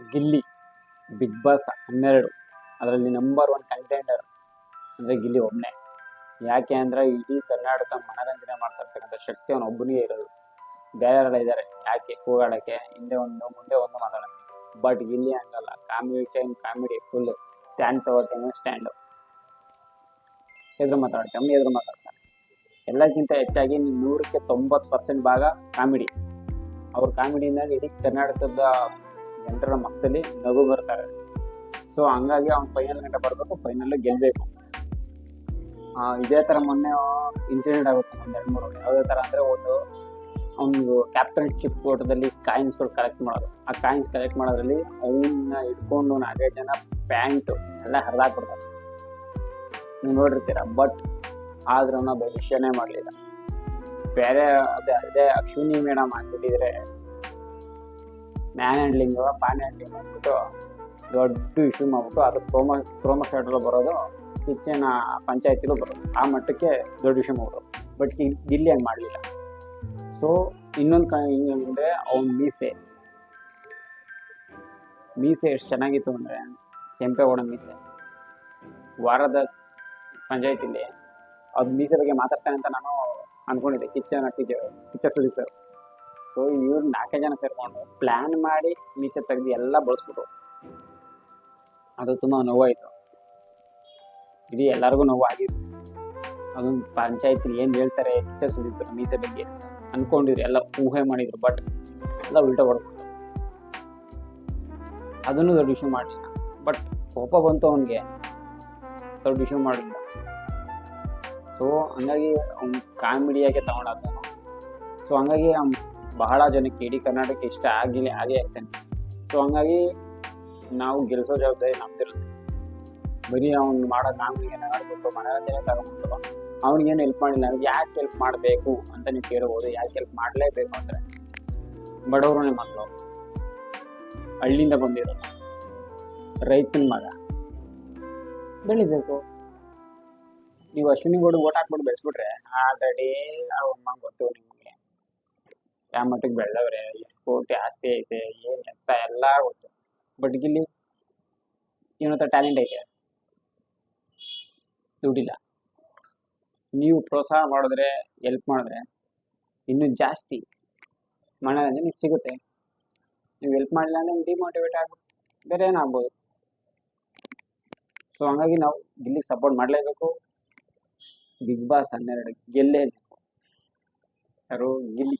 Gilli big Boss ಹನ್ನೆರಡು. ಅದರಲ್ಲಿ number one contender ಅಂದರೆ ಗಿಲ್ಲಿ ಒಬ್ಬನೇ ಯಾಕೆ ಅಂದರೆ ಇಡೀ ಕರ್ನಾಟಕ ಮನರಂಜನೆ ಮಾಡ್ತಿರ್ತಕ್ಕಂಥ ಶಕ್ತಿ ಅವನು ಒಬ್ಬನಿಗೆ ಇರೋದು. ಬೇರೆಯವರೆಲ್ಲ ಇದ್ದಾರೆ ಯಾಕೆ ಕೂಗಾಡೋಕ್ಕೆ? ಹಿಂದೆ ಒಂದು, ಮುಂದೆ ಒಂದು ಮಾತಾಡೋಕ್ಕೆ ಬಟ್ ಗಿಲ್ಲಿ ಹಂಗಲ್ಲ. Comedy time comedy full stand ತಗೋತಾನೆ ಸ್ಟ್ಯಾಂಡು ಎದುರು ಮಾತಾಡ್ತಾನೆ ಎದುರು ಮಾತಾಡ್ತಾನೆ ಎಲ್ಲಕ್ಕಿಂತ ಹೆಚ್ಚಾಗಿ ನೂರಕ್ಕೆ ತೊಂಬತ್ತು ಪರ್ಸೆಂಟ್ ಭಾಗ ಕಾಮಿಡಿ ಅವ್ರ ಕಾಮಿಡಿಯಿಂದ ಇಡೀ ಕರ್ನಾಟಕದ ಜನರ ಮಕ್ಕಳಲ್ಲಿ ನಗು ಬರ್ತಾರೆ ಸೊ ಹಂಗಾಗಿ ಅವ್ನು ಫೈನಲ್ ಗಂಟೆ ಬರಬೇಕು ಫೈನಲ್ ಗೆಲ್ಲಬೇಕು ಇದೇ ಥರ ಮೊನ್ನೆ ಇನ್ಸಿಡೆಂಟ್ ಆಗುತ್ತೆ ಒಂದು ಎರಡು ಮೂರು. ಯಾವುದೇ ಥರ ಅಂದರೆ ಒಂದು ಅವ್ನಿಗೆ ಕ್ಯಾಪ್ಟನ್ಶಿಪ್ ಓಟದಲ್ಲಿ ಕಾಯಿನ್ಸ್ಗಳು ಕಲೆಕ್ಟ್ ಮಾಡೋದು. ಆ ಕಾಯಿನ್ಸ್ ಕಲೆಕ್ಟ್ ಮಾಡೋದ್ರಲ್ಲಿ ಅವನ್ನ ಇಟ್ಕೊಂಡು ನಾಲ್ಕೈದು ಜನ ಪ್ಯಾಂಟು ಎಲ್ಲ ಹರಿದಾಕ್ಬಿಡ್ತಾರೆ. ನೀವು ನೋಡಿರ್ತೀರ? ಬಟ್ ಆದ್ರೂ ಭವಿಷ್ಯನೇ ಮಾಡಲಿಲ್ಲ. ಬೇರೆ ಅದೇ ಅದೇ ಅಶ್ವಿನಿ ಮೇಡಮ್ ಆಗ್ಬಿಟ್ಟಿದ್ರೆ ಮ್ಯಾನ್ ಹ್ಯಾಂಡ್ಲಿಂಗು ಪ್ಯಾನ್ ಹ್ಯಾಂಡ್ಲಿಂಗ್ ಅಂದ್ಬಿಟ್ಟು ದೊಡ್ಡ ಇಶ್ಯೂ ಮಾಡ್ಬಿಟ್ಟು ಅದು ಕ್ರೋಮ ಕ್ರೋಮ ಶರ್ಟಲ್ಲೂ ಬರೋದು ಕಿಚನ್ ಪಂಚಾಯತಿಲೂ ಬರೋದು. ಆ ಮಟ್ಟಕ್ಕೆ ದೊಡ್ಡ ಇಶ್ಯೂ ಮಾಡೋದು ಬಟ್ ಇಲ್ಲಿ ಹಂಗೆ ಮಾಡಲಿಲ್ಲ. ಸೊ ಇನ್ನೊಂದು ಕ ಅಂದರೆ ಅವ್ನ ಮೀಸೆ. ಮೀಸೆ ಎಷ್ಟು ಚೆನ್ನಾಗಿತ್ತು ಅಂದರೆ, ಕೆಂಪೇಗೌಡ ಮೀಸೆ. ವಾರದ ಪಂಚಾಯತಿಲಿ. ಅದು ಮೀಸೆ ಬಗ್ಗೆ ಮಾತಾಡ್ತಾನೆ ಅಂತ ನಾನು ಅಂದ್ಕೊಂಡಿದ್ದೆ ಕಿಚ್ಚನ್ ಕಿಚ್ಚ ಸುದೀಪ್ ಸರ್. ಸೊ ಇವ್ರು ನಾಲ್ಕೇ ಜನ ಸೇರ್ಕೊಂಡು ಪ್ಲ್ಯಾನ್ ಮಾಡಿ ಮೀಸೆ ತೆಗೆದು ಎಲ್ಲ ಬಳಸ್ಬಿಟ್ರು. ಅದು ತುಂಬ ನೋವಾಯಿತು. ಇಡೀ ಎಲ್ಲರಿಗೂ ನೋವಾಗಿತ್ತು ಅದೊಂದು ಪಂಚಾಯತಿಲಿ ಏನು ಹೇಳ್ತಾರೆ ಸರ್ ಮೀಸೆ ಬಗ್ಗೆ ಅನ್ಕೊಂಡಿದ್ರು, ಎಲ್ಲ ಊಹೆ ಮಾಡಿದ್ರು ಬಟ್ ಎಲ್ಲ ಉಲ್ಟಾ ಹೊಡ್ಬಿಟ್ರು ಅದನ್ನು ದೊಡ್ಡ ವಿಷಯ ಮಾಡಲಿಲ್ಲ. ಬಟ್ ಕೋಪ ಬಂತು ಅವನಿಗೆ. ದೊಡ್ಡ ವಿಷಯ ಮಾಡಲಿಲ್ಲ. ಸೊ ಹಂಗಾಗಿ ಅವ್ನು ಕಾಮಿಡಿಯಾಗೆ ತಗೊಂಡಾಗ್ತಾನೆ ಸೊ ಹಂಗಾಗಿ ಅವ್ನು ಬಹಳ ಜನಕ್ಕೆ ಇಡೀ ಕರ್ನಾಟಕ ಇಷ್ಟ ಆಗಿಲ್ಲ ಆಗೇ ಆಗ್ತಾನೆ. ಸೊ ಹಂಗಾಗಿ ನಾವು ಗೆಲ್ಲಿಸೋ ಜವಾಬ್ದಾರಿ ನಮ್ದಿರುತ್ತೆ. ಬರೀ ಅವ್ನು ಮಾಡೋ ಕಾಮಿಡಿಗೆ ಆಡ್ಬಿಟ್ಟು ಮನೋರಂಜನೆ ತಗೊಂಡ್ಬಿಟ್ಟು ಅವ್ನಿಗೇನು ಹೆಲ್ಪ್ ಮಾಡಿಲ್ಲ, ನನಗೆ ಯಾಕೆ ಹೆಲ್ಪ್ ಮಾಡಬೇಕು ಅಂತ ನೀವು ಕೇಳ್ಬೋದು, ಯಾಕೆ ಹೆಲ್ಪ್ ಮಾಡಲೇಬೇಕು ಅಂದರೆ ಬಡವ್ರನ್ನೇ ಮಕ್ಕಳು ಹಳ್ಳಿಯಿಂದ ಬಂದಿರೋದು ರೈತನ ಮಗ. ಬೆಳಿಬೇಕು. ನೀವು ಅಶ್ವಿನಿ ಗೌಡ ಓಟ್ ಹಾಕ್ಬಿಟ್ಟು ಬೆಳೆಸ್ಬಿಟ್ರೆ, ಆಲ್ರೆಡಿ ಅವ್ನ ಗೊತ್ತು ನಿಮಗೆ. ಯಾವ ಮಟ್ಟಿಗೆ ಬೆಳೆದವ್ರೆ ಎಷ್ಟು ಕೋಟಿ ಆಸ್ತಿ ಐತೆ, ಏನು ಅಂತ ಎಲ್ಲ ಗೊತ್ತು. ಬಟ್ ಗಿಲ್ಲಿ ಇವನತ್ರ ಟ್ಯಾಲೆಂಟ್ ಐತೆ. ದುಡ್ಡಿಲ್ಲ. ನೀವು ಪ್ರೋತ್ಸಾಹ ಮಾಡಿದ್ರೆ ಎಲ್ಪ್ ಮಾಡಿದ್ರೆ ಇನ್ನೂ ಜಾಸ್ತಿ ಮನೋರಂಜನೆ ನಿಮ್ಗೆ ಸಿಗುತ್ತೆ. ನೀವು ಹೆಲ್ಪ್ ಮಾಡಿಲ್ಲ ಅಂದ್ರೆ ಡಿಮೋಟಿವೇಟ್ ಆಗ್ಬಿಟ್ಟು ಬೇರೆ ಏನಾಗ್ಬೋದು ಸೊ ಹಂಗಾಗಿ ನಾವು ಗಿಲ್ಲಿಗೆ ಸಪೋರ್ಟ್ ಮಾಡಲೇಬೇಕು. ಬಿಗ್ ಬಾಸ್ ಹನ್ನೆರಡು ಗೆಲ್ಲೇಬೇಕು. ಯಾರು ಗಿಲ್ಲಿ